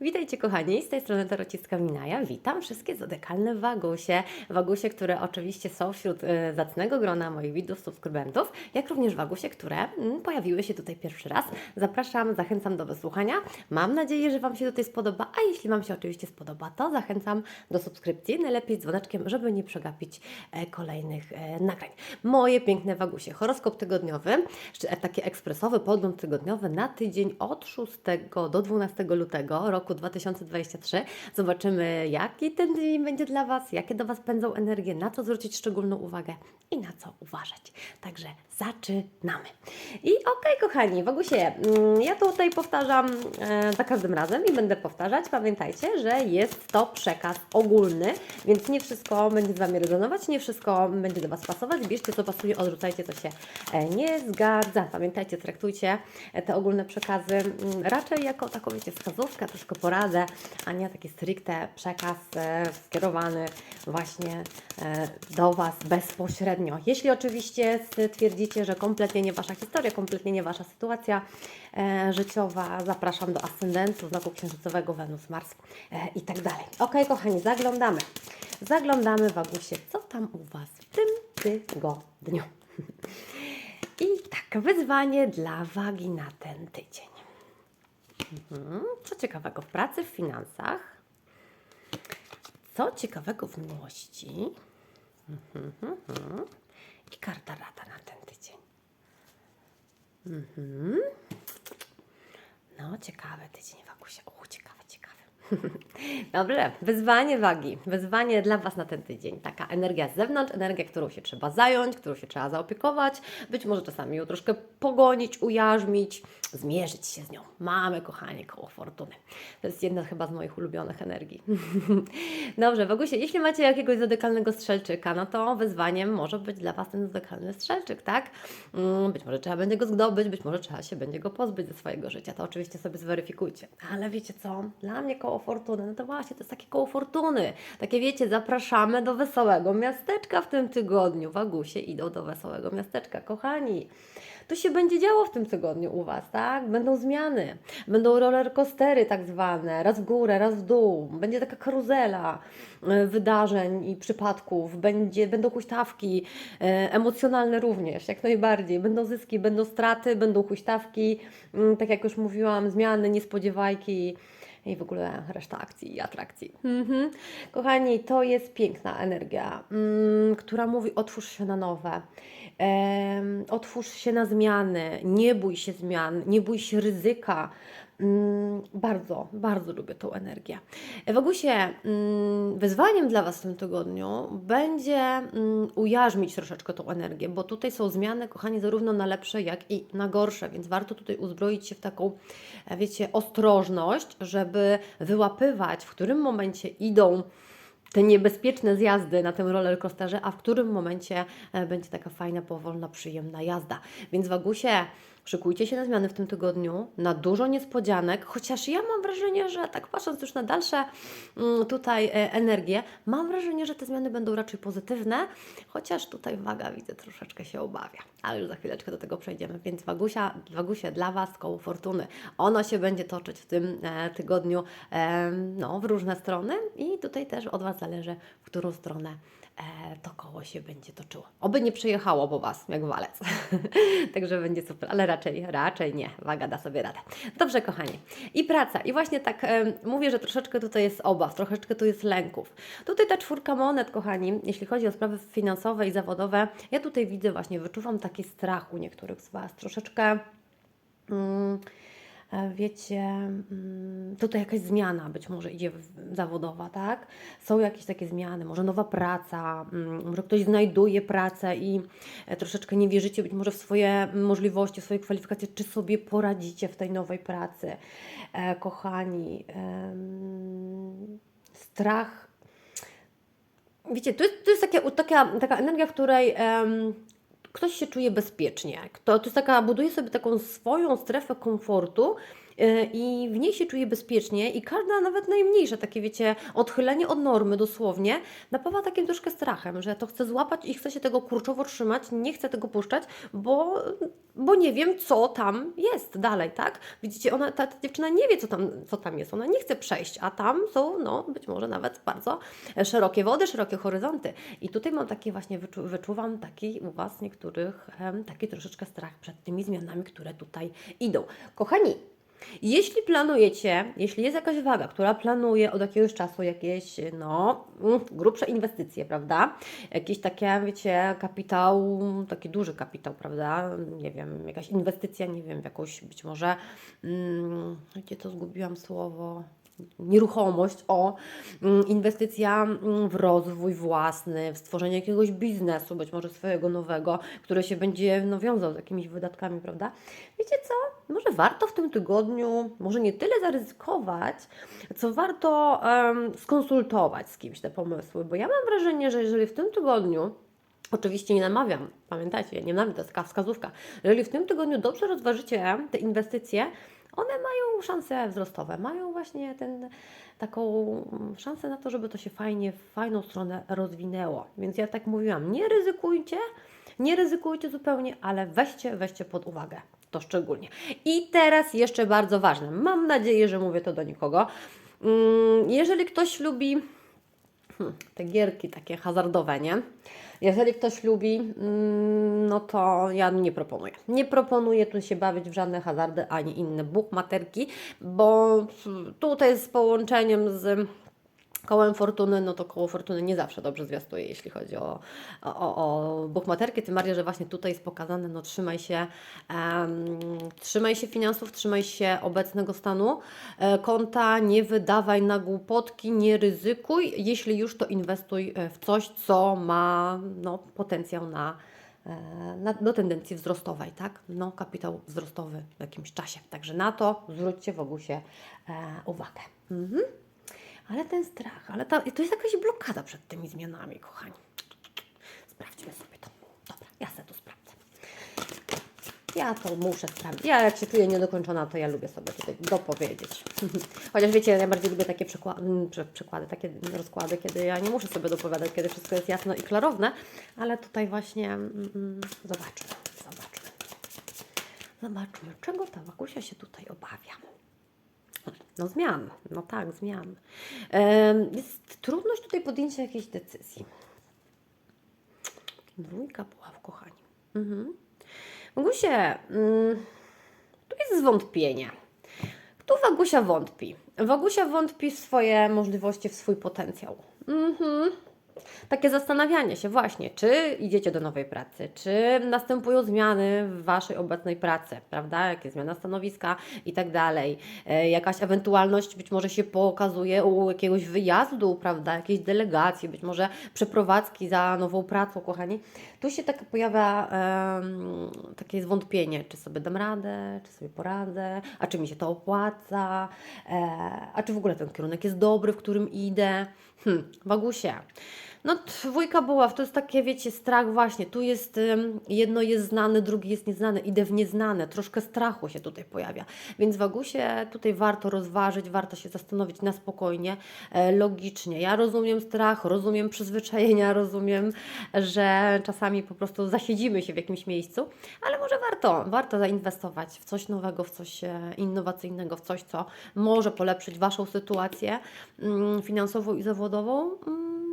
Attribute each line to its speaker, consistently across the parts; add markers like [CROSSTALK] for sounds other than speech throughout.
Speaker 1: Witajcie kochani, z tej strony Dorociska Minaja. Witam wszystkie zodekalne wagusie. Wagusie, które oczywiście są wśród y, zacnego grona moich widzów, subskrybentów, jak również wagusie, które mm, pojawiły się tutaj pierwszy raz. Zapraszam, zachęcam do wysłuchania. Mam nadzieję, że Wam się tutaj spodoba, a jeśli Wam się oczywiście spodoba, to zachęcam do subskrypcji, najlepiej z dzwoneczkiem, żeby nie przegapić e, kolejnych e, nagrań. Moje piękne wagusie, horoskop tygodniowy, e, taki ekspresowy podgląd tygodniowy na tydzień od 6 do 12 lutego roku 2023. Zobaczymy, jaki ten dzień będzie dla Was, jakie do Was pędzą energie, na co zwrócić szczególną uwagę i na co uważać. Także zaczynamy. I okej, kochani, Wagusie, mm, ja tutaj powtarzam e, za każdym razem i będę powtarzać. Pamiętajcie, że jest to przekaz ogólny, więc nie wszystko będzie z Wami rezonować, nie wszystko będzie do Was pasować. Bierzcie co pasuje, odrzucajcie co się e, nie zgadza. Pamiętajcie, traktujcie e, te ogólne przekazy mm, raczej jako taką, wiecie, wskazówkę, troszkę poradę, a nie taki stricte przekaz e, skierowany właśnie e, do Was bezpośrednio. Jeśli oczywiście stwierdzicie, że kompletnie nie Wasza historia, kompletnie nie Wasza sytuacja e, życiowa, zapraszam do ascendentu, znaku księżycowego Wenus, Mars i tak dalej. Ok, kochani, zaglądamy. Zaglądamy, Wagusie, co tam u Was w tym tygodniu. [LAUGHS] I tak, wyzwanie dla wagi na ten tydzień. Mhm. Co ciekawego w pracy, w finansach? Co ciekawego w miłości? Mhm, mhm. I karta rada na ten tydzień. No, ciekawy tydzień, Wagusia. O, ciekawe. [LAUGHS] Dobrze, wyzwanie wagi. Wyzwanie dla Was na ten tydzień. Taka energia z zewnątrz, energia, którą się trzeba zająć, którą się trzeba zaopiekować, być może czasami ją troszkę pogonić, ujarzmić, zmierzyć się z nią. Mamy, kochanie, koło fortuny. To jest jedna chyba z moich ulubionych energii. [LAUGHS] Dobrze, Wagusie, jeśli macie jakiegoś zadekalnego strzelczyka, no to wyzwaniem może być dla Was ten zadekalny strzelczyk, tak? Mm, Być może trzeba będzie go zdobyć, być może trzeba się będzie go pozbyć ze swojego życia. To oczywiście sobie zweryfikujcie. Ale wiecie co? Dla mnie koło fortuny, no to właśnie to jest takie koło fortuny. Takie wiecie, zapraszamy do wesołego miasteczka w tym tygodniu. Wagusie idą do wesołego miasteczka, kochani. To się będzie działo w tym tygodniu u Was, tak? Będą zmiany, będą roller coastery tak zwane, raz w górę, raz w dół. Będzie taka karuzela e, wydarzeń i przypadków, będzie, będą huśtawki e, emocjonalne również, jak najbardziej. Będą zyski, będą straty, będą huśtawki, mm, tak jak już mówiłam, zmiany, niespodziewajki i w ogóle reszta akcji i atrakcji. Mhm. Kochani, to jest piękna energia, mm, która mówi otwórz się na nowe. Otwórz się na zmiany, nie bój się zmian, nie bój się ryzyka. Mm, bardzo, bardzo lubię tą energię. Wagusie, mm, wyzwaniem dla Was w tym tygodniu będzie mm, ujarzmić troszeczkę tą energię, bo tutaj są zmiany, kochani, zarówno na lepsze, jak i na gorsze, więc warto tutaj uzbroić się w taką, e, wiecie, ostrożność, żeby wyłapywać, w którym momencie idą te niebezpieczne zjazdy na tym roller coasterze, a w którym momencie e, będzie taka fajna, powolna, przyjemna jazda. Więc Wagusie, szykujcie się na zmiany w tym tygodniu, na dużo niespodzianek, chociaż ja mam wrażenie, że tak patrząc już na dalsze mm, tutaj e, energie, mam wrażenie, że te zmiany będą raczej pozytywne, chociaż tutaj waga widzę troszeczkę się obawia, ale już za chwileczkę do tego przejdziemy, więc Wagusia, Wagusie dla Was koło fortuny. Ono się będzie toczyć w tym e, tygodniu no, w różne strony i tutaj też od Was zależy, w którą stronę e, to koło się będzie toczyło. Oby nie przejechało po Was, jak walec. [LAUGHS] Także będzie super, ale raczej, raczej nie. Waga da sobie radę. Dobrze, kochani. I praca. I właśnie tak e, mówię, że troszeczkę tutaj jest obaw, troszeczkę tu jest lęków. Tutaj ta czwórka monet, kochani, jeśli chodzi o sprawy finansowe i zawodowe, ja tutaj widzę właśnie, wyczuwam taki strach u niektórych z Was. Troszeczkę... Mm, wiecie, mm, tutaj jakaś zmiana być może idzie zawodowa, tak? Są jakieś takie zmiany, może nowa praca, mm, może ktoś znajduje pracę i e, troszeczkę nie wierzycie być może w swoje możliwości, w swoje kwalifikacje, czy sobie poradzicie w tej nowej pracy. E, kochani, strach Wiecie, to jest, to jest takie, taka, taka energia, w której ktoś się czuje bezpiecznie. Kto, to jest taka, buduje sobie taką swoją strefę komfortu i w niej się czuje bezpiecznie i każda, nawet najmniejsze takie, wiecie, odchylenie od normy dosłownie, napawa takim troszkę strachem, że to chcę złapać i chcę się tego kurczowo trzymać, nie chcę tego puszczać, bo, bo nie wiem, co tam jest dalej, tak? Widzicie, ona, ta, ta dziewczyna nie wie, co tam, co tam jest, ona nie chce przejść, a tam są, no, być może nawet bardzo szerokie wody, szerokie horyzonty. I tutaj mam taki właśnie, wyczu, wyczuwam taki u Was niektórych, taki troszeczkę strach przed tymi zmianami, które tutaj idą. Kochani, jeśli planujecie, jeśli jest jakaś waga, która planuje od jakiegoś czasu jakieś, no, mm, grubsze inwestycje, prawda? Jakiś takie, wiecie, kapitał, taki duży kapitał, prawda? Nie wiem, jakaś inwestycja, nie wiem, w jakąś być może, mm, gdzie to zgubiłam słowo? Nieruchomość, o, mm, inwestycja mm, w rozwój własny, w stworzenie jakiegoś biznesu, być może swojego nowego, który się będzie no, wiązał z jakimiś wydatkami, prawda? Wiecie co? Może warto w tym tygodniu, może nie tyle zaryzykować, co warto em, skonsultować z kimś te pomysły, bo ja mam wrażenie, że jeżeli w tym tygodniu Oczywiście nie namawiam, pamiętajcie, nie namawiam, to jest taka wskazówka. Jeżeli w tym tygodniu dobrze rozważycie te inwestycje, one mają szanse wzrostowe, mają właśnie ten, taką szansę na to, żeby to się fajnie, w fajną stronę rozwinęło. Więc ja tak mówiłam, nie ryzykujcie, nie ryzykujcie zupełnie, ale weźcie, weźcie pod uwagę to szczególnie. I teraz jeszcze bardzo ważne, mam nadzieję, że mówię to do nikogo. Mm, Jeżeli ktoś lubi hmm, te gierki takie hazardowe, nie? Jeżeli ktoś lubi, mm, no to ja nie proponuję. Nie proponuję tu się bawić w żadne hazardy ani inne buchmaterki, bo tutaj z połączeniem z kołem fortuny, no to koło fortuny nie zawsze dobrze zwiastuje, jeśli chodzi o, o, o, buchmaterki, tym bardziej, że właśnie tutaj jest pokazane, no trzymaj się, em, trzymaj się finansów, trzymaj się obecnego stanu e, konta, nie wydawaj na głupotki, nie ryzykuj, jeśli już to inwestuj e, w coś, co ma no, potencjał na e, na, do tendencji wzrostowej, tak? No, kapitał wzrostowy w jakimś czasie. Także na to zwróćcie w ogóle e, uwagę. Mhm. Ale ten strach, ale ta, to jest jakaś blokada przed tymi zmianami, kochani. Sprawdźmy sobie to. Dobra, ja sobie to sprawdzę. Ja to muszę sprawdzić. Ja jak się czuję niedokończona, to ja lubię sobie tutaj dopowiedzieć. [LAUGHS] Chociaż wiecie, ja bardziej lubię takie przykłady, takie rozkłady, kiedy ja nie muszę sobie dopowiadać, kiedy wszystko jest jasno i klarowne, ale tutaj właśnie mm, mm, zobaczmy, zobaczmy. Zobaczmy, czego ta Wakusia się tutaj obawia. No zmian, no tak, zmian. Jest trudność tutaj podjęcia jakiejś decyzji. Dwójka puław, kochani. Mhm. Magusie, mm, tu jest zwątpienie. Tu Wagusia wątpi. Wagusia wątpi w swoje możliwości, w swój potencjał. Mhm. Takie zastanawianie się właśnie, czy idziecie do nowej pracy, czy następują zmiany w Waszej obecnej pracy, prawda? Jakie zmiana stanowiska i tak dalej. E, Jakaś ewentualność być może się pokazuje u jakiegoś wyjazdu, prawda? Jakiejś delegacji, być może przeprowadzki za nową pracą, kochani. Tu się tak pojawia em, takie zwątpienie, czy sobie dam radę, czy sobie poradzę, a czy mi się to opłaca, e, a czy w ogóle ten kierunek jest dobry, w którym idę. Hm, Wagusie. No, dwójka buław to jest takie, wiecie, strach właśnie. Tu jest jedno jest znane, drugie jest nieznane. Idę w nieznane. Troszkę strachu się tutaj pojawia. Więc Wagusie tutaj warto rozważyć, warto się zastanowić na spokojnie, e, logicznie. Ja rozumiem strach, rozumiem przyzwyczajenia, [LAUGHS] rozumiem, że czasami po prostu zasiedzimy się w jakimś miejscu, ale może warto, warto zainwestować w coś nowego, w coś e, innowacyjnego, w coś, co może polepszyć Waszą sytuację mm, finansową i zawodową.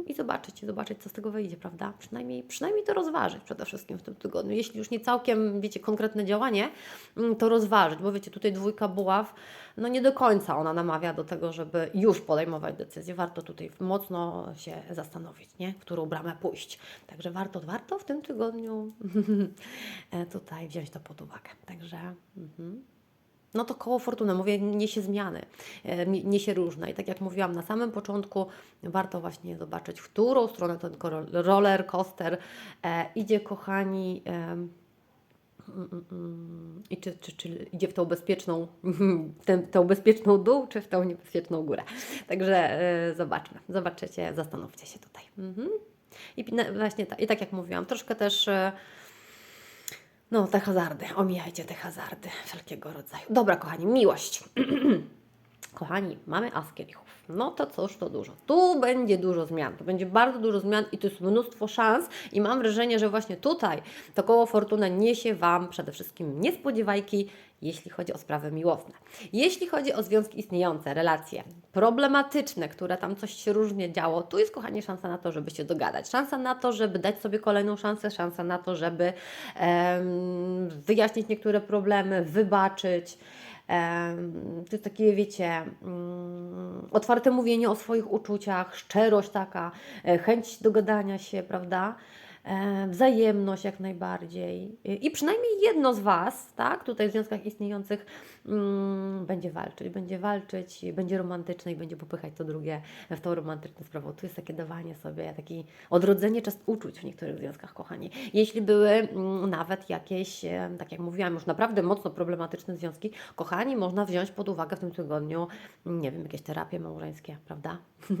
Speaker 1: Mm, i zobaczyć, i zobaczyć, co z tego wyjdzie, prawda? Przynajmniej, przynajmniej to rozważyć przede wszystkim w tym tygodniu. Jeśli już nie całkiem, wiecie, konkretne działanie, mm, to rozważyć, bo wiecie, tutaj dwójka buław, no nie do końca ona namawia do tego, żeby już podejmować decyzję. Warto tutaj mocno się zastanowić, nie? Którą bramę pójść. Także warto, warto w tym tygodniu [LAUGHS] e, tutaj wziąć to pod uwagę. Także... Mhm no to koło fortuny, mówię, niesie zmiany, e, niesie różne. I tak jak mówiłam na samym początku, warto właśnie zobaczyć, w którą stronę ten roller coaster e, idzie, kochani. E, mm, mm, mm, I czy, czy, czy idzie w tą bezpieczną, [LAUGHS] tę, tą bezpieczną dół, czy w tą niebezpieczną górę. Także zobaczmy, zobaczycie, zastanówcie się tutaj. Mhm. I właśnie tak, i tak jak mówiłam, troszkę też. No, te hazardy, omijajcie te hazardy wszelkiego rodzaju. Dobra, kochani, miłość. [CLEARS THROAT] Kochani, mamy as kielichów. No to cóż, to dużo. Tu będzie dużo zmian, tu będzie bardzo dużo zmian i tu jest mnóstwo szans i mam wrażenie, że właśnie tutaj to koło fortuna niesie Wam przede wszystkim niespodziewajki, jeśli chodzi o sprawy miłosne. Jeśli chodzi o związki istniejące, relacje problematyczne, które tam coś się różnie działo, tu jest, kochani, szansa na to, żeby się dogadać. Szansa na to, żeby dać sobie kolejną szansę, szansa na to, żeby wyjaśnić niektóre problemy, wybaczyć. To jest takie, wiecie, mm, otwarte mówienie o swoich uczuciach, szczerość taka, e, chęć dogadania się, prawda? Wzajemność jak najbardziej. I- przynajmniej jedno z Was, tak, tutaj w związkach istniejących, będzie walczyć, będzie walczyć, będzie romantyczne i będzie popychać to drugie w tą romantyczną sprawą. Tu jest takie dawanie sobie, takie odrodzenie czas uczuć w niektórych związkach, kochani. Jeśli były mm, nawet jakieś, e, tak jak mówiłam, już naprawdę mocno problematyczne związki, kochani, można wziąć pod uwagę w tym tygodniu, mm, nie wiem, jakieś terapie małżeńskie, prawda? [LAUGHS]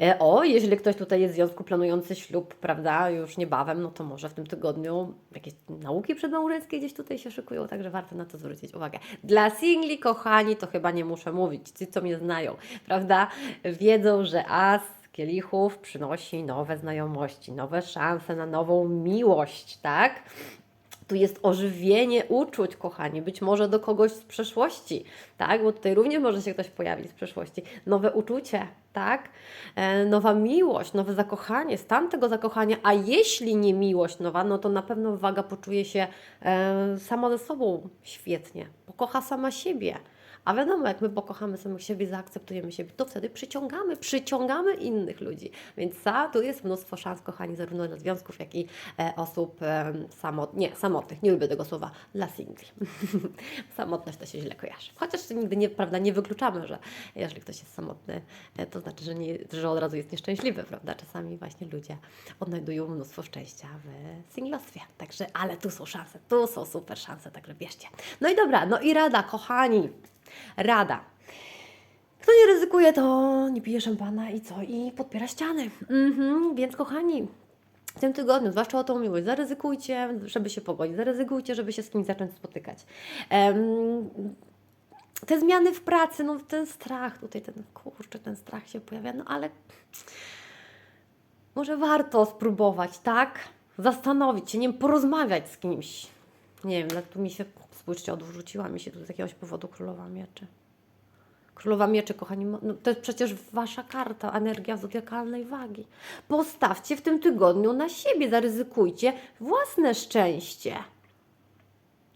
Speaker 1: E, o, jeżeli ktoś tutaj jest w związku planujący ślub, prawda, już niebawem, no to może w tym tygodniu jakieś nauki przedmałżeńskie gdzieś tutaj się szykują, także warto na to zwrócić uwagę. Dla singli, kochani, to chyba nie muszę mówić, ci, co mnie znają, prawda, wiedzą, że as kielichów przynosi nowe znajomości, nowe szanse na nową miłość, tak? Tu jest ożywienie uczuć, kochani, być może do kogoś z przeszłości, tak? Bo tutaj również może się ktoś pojawić z przeszłości. Nowe uczucie, tak? E, nowa miłość, nowe zakochanie, stan tego zakochania, a jeśli nie miłość nowa, no to na pewno waga poczuje się e, sama ze sobą świetnie, pokocha sama siebie. A wiadomo, jak my pokochamy samych siebie, zaakceptujemy siebie, to wtedy przyciągamy, przyciągamy innych ludzi. Więc za, tu jest mnóstwo szans, kochani, zarówno dla związków, jak i e, osób e, samot, nie, samotnych. Nie lubię tego słowa, dla singli. [LAUGHS] Samotność to się źle kojarzy. Chociaż nigdy nie, prawda, nie wykluczamy, że jeżeli ktoś jest samotny, e, to znaczy, że, nie, że od razu jest nieszczęśliwy, prawda? Czasami właśnie ludzie odnajdują mnóstwo szczęścia w singlostwie. Także, ale tu są szanse, tu są super szanse, także bierzcie. No i dobra, no i rada, kochani. Rada. Kto nie ryzykuje, to nie pije szampana i co? I podpiera ściany. Mhm, więc kochani, w tym tygodniu, zwłaszcza o tą miłość, zaryzykujcie, żeby się pogodzić, zaryzykujcie, żeby się z kimś zacząć spotykać. Em, te zmiany w pracy, no ten strach, tutaj ten kurczę, ten strach się pojawia, no ale może warto spróbować, tak? Zastanowić się, nie wiem, porozmawiać z kimś. Nie wiem, jak tu mi się, spójrzcie, odwróciła mi się tu z jakiegoś powodu Królowa Mieczy. Królowa Mieczy, kochani, no to jest przecież Wasza karta, energia zodiakalnej wagi. Postawcie w tym tygodniu na siebie, zaryzykujcie własne szczęście.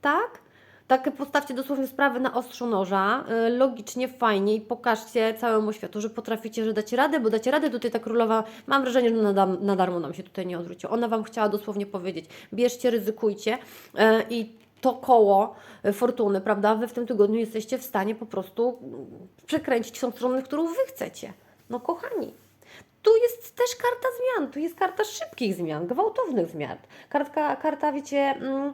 Speaker 1: Tak? Tak postawcie dosłownie sprawę na ostrzu noża, y, logicznie, fajnie i pokażcie całemu światu, że potraficie, że dacie radę, bo dacie radę. Tutaj ta królowa, mam wrażenie, że na, na darmo nam się tutaj nie odwróciła. Ona Wam chciała dosłownie powiedzieć, bierzcie, ryzykujcie y, i to koło y, fortuny, prawda, Wy w tym tygodniu jesteście w stanie po prostu mm, przekręcić tą stronę, którą Wy chcecie. No kochani, tu jest też karta zmian, tu jest karta szybkich zmian, gwałtownych zmian. Kartka, karta wiecie, mm,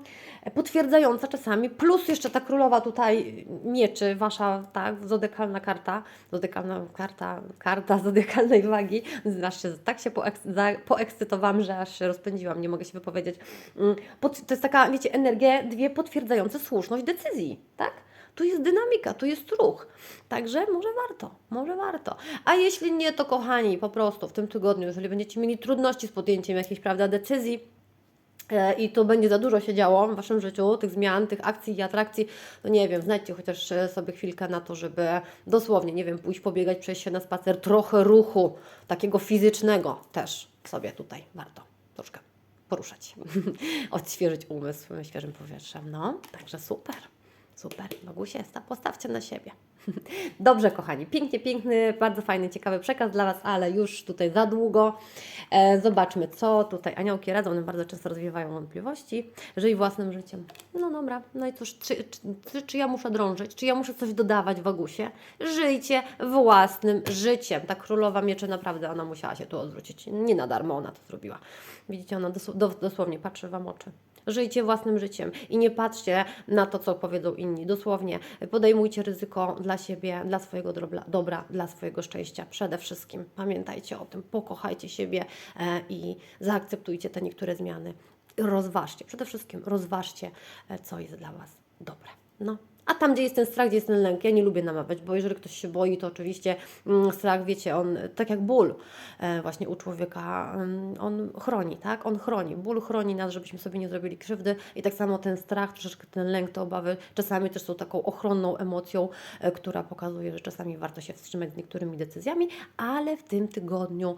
Speaker 1: potwierdzająca czasami, plus jeszcze ta królowa tutaj mieczy, wasza tak, zodekalna karta, zodekalna karta, karta [LAUGHS] zodekalnej wagi, aż się, tak się poeks- poekscytowałam, że aż się rozpędziłam, nie mogę się wypowiedzieć. Mm, Pod, to jest taka, wiecie, energia, dwie potwierdzające słuszność decyzji, tak? Tu jest dynamika, tu jest ruch. Także może warto, może warto. A jeśli nie, to kochani, po prostu w tym tygodniu, jeżeli będziecie mieli trudności z podjęciem jakiejś prawda, decyzji, e, i to będzie za dużo się działo w Waszym życiu, tych zmian, tych akcji i atrakcji, no nie wiem, znajdźcie chociaż e, sobie chwilkę na to, żeby dosłownie, nie wiem, pójść pobiegać, przejść się na spacer, trochę ruchu, takiego fizycznego też sobie tutaj warto troszkę poruszać, [LAUGHS] odświeżyć umysł świeżym powietrzem, no, także super. Super, Bogusie, sta- postawcie na siebie. [LAUGHS] Dobrze, kochani, pięknie, piękny, bardzo fajny, ciekawy przekaz dla Was, ale już tutaj za długo. E, zobaczmy, co tutaj aniołki radzą. One bardzo często rozwiewają wątpliwości. Żyj własnym życiem. No dobra, no i cóż, czy, czy, czy ja muszę drążyć? Czy ja muszę coś dodawać w Agusie? Żyjcie własnym życiem. Ta królowa mieczy naprawdę, ona musiała się tu odwrócić. Nie na darmo ona to zrobiła. Widzicie, ona dos- dos- dosłownie patrzy Wam oczy. Żyjcie własnym życiem i nie patrzcie na to, co powiedzą inni. Dosłownie podejmujcie ryzyko dla siebie, dla swojego dobra, dobra dla swojego szczęścia. Przede wszystkim pamiętajcie o tym, pokochajcie siebie e, i zaakceptujcie te niektóre zmiany. rozważcie, przede wszystkim rozważcie, e, co jest dla Was dobre. No. A tam, gdzie jest ten strach, gdzie jest ten lęk, ja nie lubię namawiać, bo jeżeli ktoś się boi, to oczywiście mm, strach, wiecie, on, tak jak ból e, właśnie u człowieka, mm, on chroni, tak? On chroni. Ból chroni nas, żebyśmy sobie nie zrobili krzywdy i tak samo ten strach, troszeczkę ten lęk, te obawy czasami też są taką ochronną emocją, e, która pokazuje, że czasami warto się wstrzymać z niektórymi decyzjami, ale w tym tygodniu,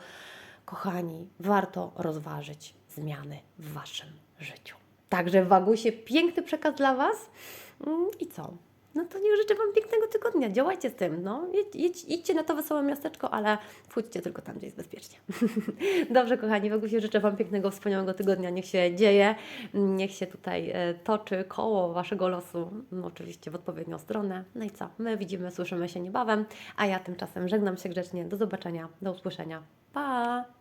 Speaker 1: kochani, warto rozważyć zmiany w Waszym życiu. Także Wagusie, piękny przekaz dla Was. Mm, I co? No to niech życzę Wam pięknego tygodnia. Działajcie z tym. No. Jedź, jedź, idźcie na to wesołe miasteczko, ale wchodźcie tylko tam, gdzie jest bezpiecznie. [LAUGHS] Dobrze, kochani, Wagusie, życzę Wam pięknego, wspaniałego tygodnia. Niech się dzieje, niech się tutaj e, toczy koło Waszego losu, no, oczywiście w odpowiednią stronę. No i co? My widzimy, słyszymy się niebawem, a ja tymczasem żegnam się grzecznie. Do zobaczenia, do usłyszenia. Pa!